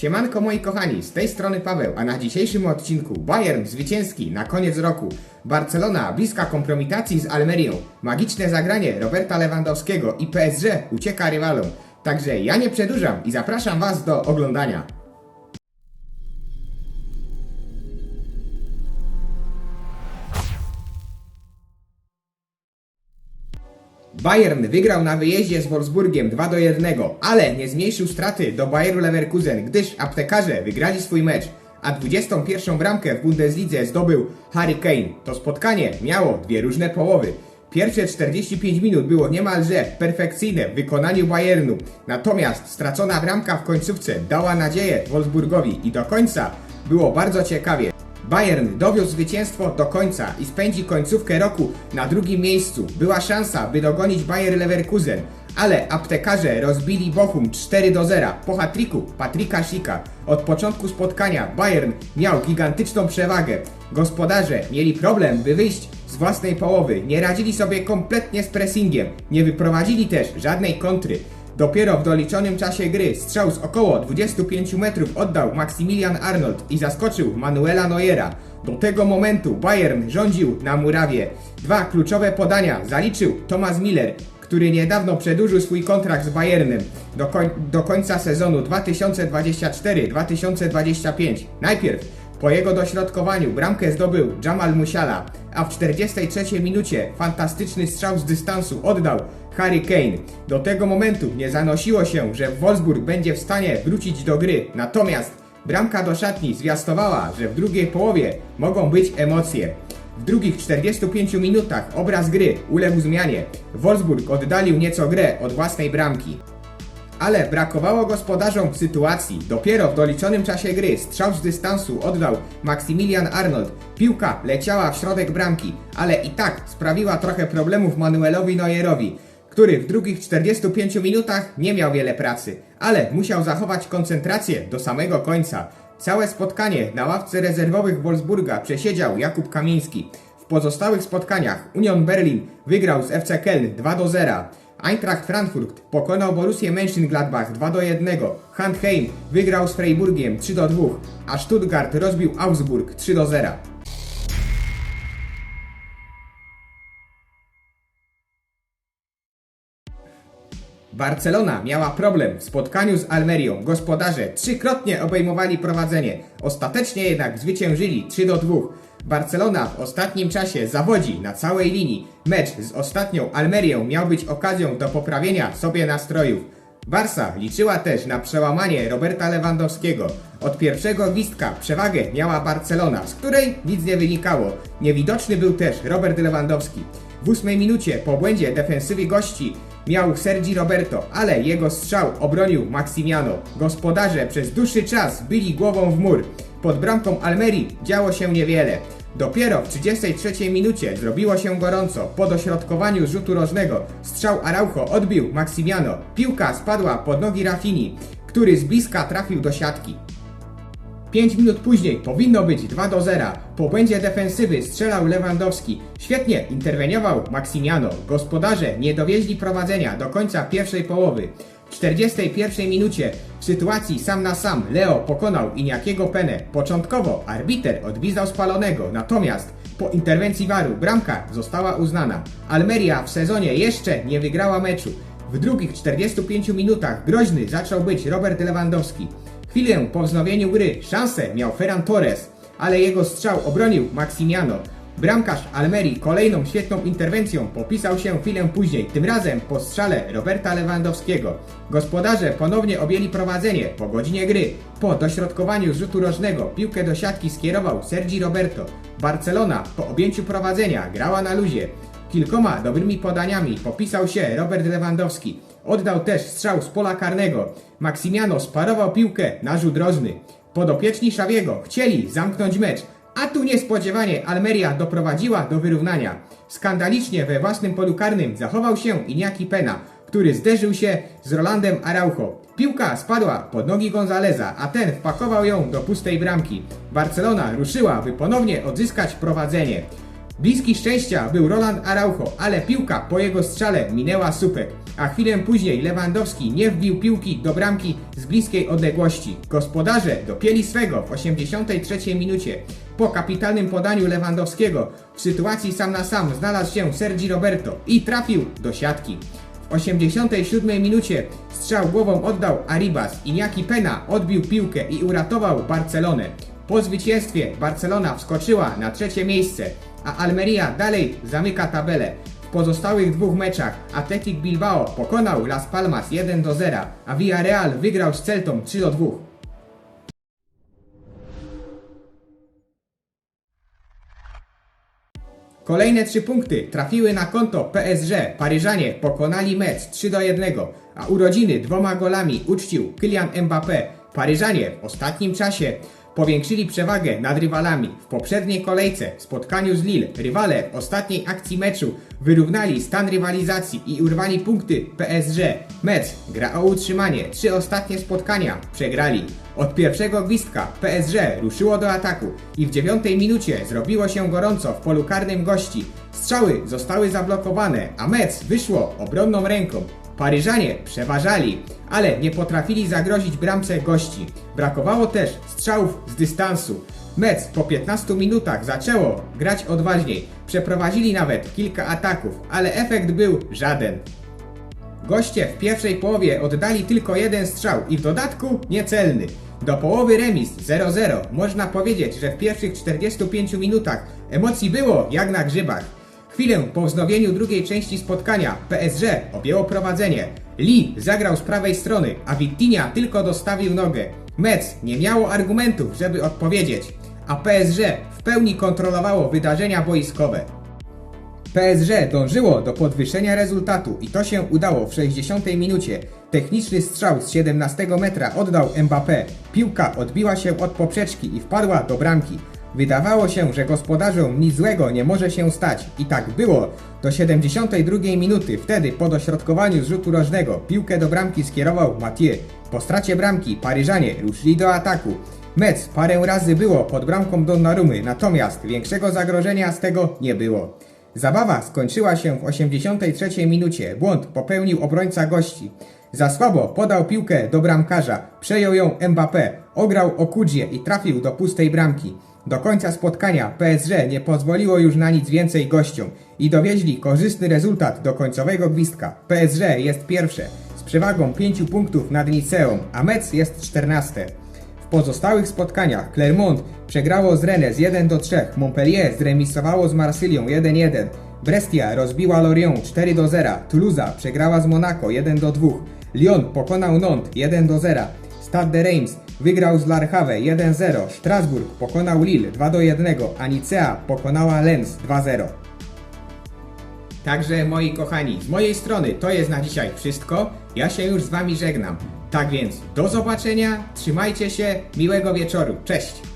Siemanko moi kochani, z tej strony Paweł, a na dzisiejszym odcinku Bayern zwycięski na koniec roku, Barcelona bliska kompromitacji z Almerią, magiczne zagranie Roberta Lewandowskiego i PSG ucieka rywalom. Także ja nie przedłużam i zapraszam Was do oglądania. Bayern wygrał na wyjeździe z Wolfsburgiem 2 do 1, ale nie zmniejszył straty do Bayeru Leverkusen, gdyż aptekarze wygrali swój mecz, a 21 bramkę w Bundeslidze zdobył Harry Kane. To spotkanie miało dwie różne połowy. Pierwsze 45 minut było niemalże perfekcyjne w wykonaniu Bayernu, natomiast stracona bramka w końcówce dała nadzieję Wolfsburgowi i do końca było bardzo ciekawie. Bayern dowiózł zwycięstwo do końca i spędzi końcówkę roku na drugim miejscu. Była szansa, by dogonić Bayer Leverkusen, ale aptekarze rozbili Bochum 4 do 0 po hatryku Patryka Schicka. Od początku spotkania Bayern miał gigantyczną przewagę. Gospodarze mieli problem, by wyjść z własnej połowy. Nie radzili sobie kompletnie z pressingiem. Nie wyprowadzili też żadnej kontry. Dopiero w doliczonym czasie gry strzał z około 25 metrów oddał Maximilian Arnold i zaskoczył Manuela Neuera. Do tego momentu Bayern rządził na murawie. Dwa kluczowe podania zaliczył Thomas Miller, który niedawno przedłużył swój kontrakt z Bayernem do, koń do końca sezonu 2024-2025. Najpierw po jego dośrodkowaniu bramkę zdobył Jamal Musiala, a w 43 minucie fantastyczny strzał z dystansu oddał Harry Kane. Do tego momentu nie zanosiło się, że Wolfsburg będzie w stanie wrócić do gry, natomiast bramka do szatni zwiastowała, że w drugiej połowie mogą być emocje. W drugich 45 minutach obraz gry uległ zmianie. Wolfsburg oddalił nieco grę od własnej bramki. Ale brakowało gospodarzom sytuacji. Dopiero w doliczonym czasie gry strzał z dystansu oddał Maximilian Arnold. Piłka leciała w środek bramki, ale i tak sprawiła trochę problemów Manuelowi Neuerowi, który w drugich 45 minutach nie miał wiele pracy, ale musiał zachować koncentrację do samego końca. Całe spotkanie na ławce rezerwowych Wolfsburga przesiedział Jakub Kamiński. W pozostałych spotkaniach Union Berlin wygrał z FC Köln 2 do 0. Eintracht Frankfurt pokonał Borussię Mönchengladbach 2 do 1. Handheim wygrał z Freiburgiem 3 do 2, a Stuttgart rozbił Augsburg 3 do 0. Barcelona miała problem w spotkaniu z Almerią. Gospodarze trzykrotnie obejmowali prowadzenie. Ostatecznie jednak zwyciężyli 3 do 2. Barcelona w ostatnim czasie zawodzi na całej linii. Mecz z ostatnią Almerią miał być okazją do poprawienia sobie nastrojów. Barsa liczyła też na przełamanie Roberta Lewandowskiego. Od pierwszego gwizdka przewagę miała Barcelona, z której nic nie wynikało. Niewidoczny był też Robert Lewandowski. W ósmej minucie po błędzie defensywy gości miał Sergi Roberto, ale jego strzał obronił Maximiano. Gospodarze przez dłuższy czas byli głową w mur. Pod bramką Almerii działo się niewiele. Dopiero w 33 minucie zrobiło się gorąco. Po dośrodkowaniu rzutu rożnego strzał Araujo odbił Maximiano. Piłka spadła pod nogi Rafini, który z bliska trafił do siatki. 5 minut później powinno być 2 do 0. Po błędzie defensywy strzelał Lewandowski. Świetnie interweniował Maximiano. Gospodarze nie dowieźli prowadzenia do końca pierwszej połowy. W 41 minucie w sytuacji sam na sam Leo pokonał Iniakiego Penę. Początkowo arbiter odgwizdał spalonego, natomiast po interwencji waru bramka została uznana. Almeria w sezonie jeszcze nie wygrała meczu. W drugich 45 minutach groźny zaczął być Robert Lewandowski. Chwilę po wznowieniu gry szansę miał Ferran Torres, ale jego strzał obronił Maximiano. Bramkarz Almerii kolejną świetną interwencją popisał się chwilę później, tym razem po strzale Roberta Lewandowskiego. Gospodarze ponownie objęli prowadzenie po godzinie gry. Po dośrodkowaniu rzutu rożnego piłkę do siatki skierował Sergi Roberto. Barcelona po objęciu prowadzenia grała na luzie. Kilkoma dobrymi podaniami popisał się Robert Lewandowski. Oddał też strzał z pola karnego. Maksimiano sparował piłkę na rzut rożny. Podopieczni Szawiego chcieli zamknąć mecz, a tu niespodziewanie Almeria doprowadziła do wyrównania. Skandalicznie we własnym polu karnym zachował się Iniaki Pena, który zderzył się z Rolandem Araujo. Piłka spadła pod nogi Gonzaleza, a ten wpakował ją do pustej bramki. Barcelona ruszyła, by ponownie odzyskać prowadzenie. Bliski szczęścia był Roland Araujo, ale piłka po jego strzale minęła supek, a chwilę później Lewandowski nie wbił piłki do bramki z bliskiej odległości. Gospodarze dopięli swego w 83 minucie. Po kapitalnym podaniu Lewandowskiego w sytuacji sam na sam znalazł się Sergi Roberto i trafił do siatki. W 87 minucie strzał głową oddał Arribas. Iñaki Pena odbił piłkę i uratował Barcelonę. Po zwycięstwie Barcelona wskoczyła na trzecie miejsce, a Almeria dalej zamyka tabelę. W pozostałych dwóch meczach Athletic Bilbao pokonał Las Palmas 1 do 0, a Villarreal wygrał z Celtą 3 do 2. Kolejne trzy punkty trafiły na konto PSG. Paryżanie pokonali mecz 3 do 1, a urodziny dwoma golami uczcił Kylian Mbappé. Paryżanie w ostatnim czasie powiększyli przewagę nad rywalami. W poprzedniej kolejce w spotkaniu z Lille rywale w ostatniej akcji meczu wyrównali stan rywalizacji i urwali punkty PSG. Mecz gra o utrzymanie. Trzy ostatnie spotkania przegrali. Od pierwszego gwizdka PSG ruszyło do ataku i w dziewiątej minucie zrobiło się gorąco w polu karnym gości. Strzały zostały zablokowane, a mecz wyszło obronną ręką. Paryżanie przeważali, ale nie potrafili zagrozić bramce gości. Brakowało też strzałów z dystansu. Mecz po 15 minutach zaczęło grać odważniej. Przeprowadzili nawet kilka ataków, ale efekt był żaden. Goście w pierwszej połowie oddali tylko jeden strzał i w dodatku niecelny. Do połowy remis 0-0. Można powiedzieć, że w pierwszych 45 minutach emocji było jak na grzybach. Chwilę po wznowieniu drugiej części spotkania PSG objęło prowadzenie. Lee zagrał z prawej strony, a Vitinha tylko dostawił nogę. Mecz nie miało argumentów, żeby odpowiedzieć, a PSG w pełni kontrolowało wydarzenia boiskowe. PSG dążyło do podwyższenia rezultatu i to się udało w 60 minucie. Techniczny strzał z 17 metra oddał Mbappé. Piłka odbiła się od poprzeczki i wpadła do bramki. Wydawało się, że gospodarzom nic złego nie może się stać i tak było. Do 72 minuty, wtedy po dośrodkowaniu z rzutu rożnego piłkę do bramki skierował Mathieu. Po stracie bramki Paryżanie ruszyli do ataku. Mecz parę razy było pod bramką Donnarumy, natomiast większego zagrożenia z tego nie było. Zabawa skończyła się w 83 minucie. Błąd popełnił obrońca gości. Za słabo podał piłkę do bramkarza, przejął ją Mbappé, ograł Okudzie i trafił do pustej bramki. Do końca spotkania PSG nie pozwoliło już na nic więcej gościom i dowieźli korzystny rezultat do końcowego gwizdka. PSG jest pierwsze z przewagą 5 punktów nad Niceą, a Metz jest 14. W pozostałych spotkaniach Clermont przegrało z Rennes 1 do 3, Montpellier zremisowało z Marsylią 1-1, Brescia rozbiła Lorient 4 do 0, Toulouse przegrała z Monaco 1 do 2, Lyon pokonał Nantes 1 do 0, Stade de Reims wygrał z Larchave 1-0, Strasburg pokonał Lille 2 do 1, a Nicea pokonała Lens 2-0. Także moi kochani, z mojej strony to jest na dzisiaj wszystko. Ja się już z wami żegnam. Tak więc do zobaczenia, trzymajcie się, miłego wieczoru, cześć!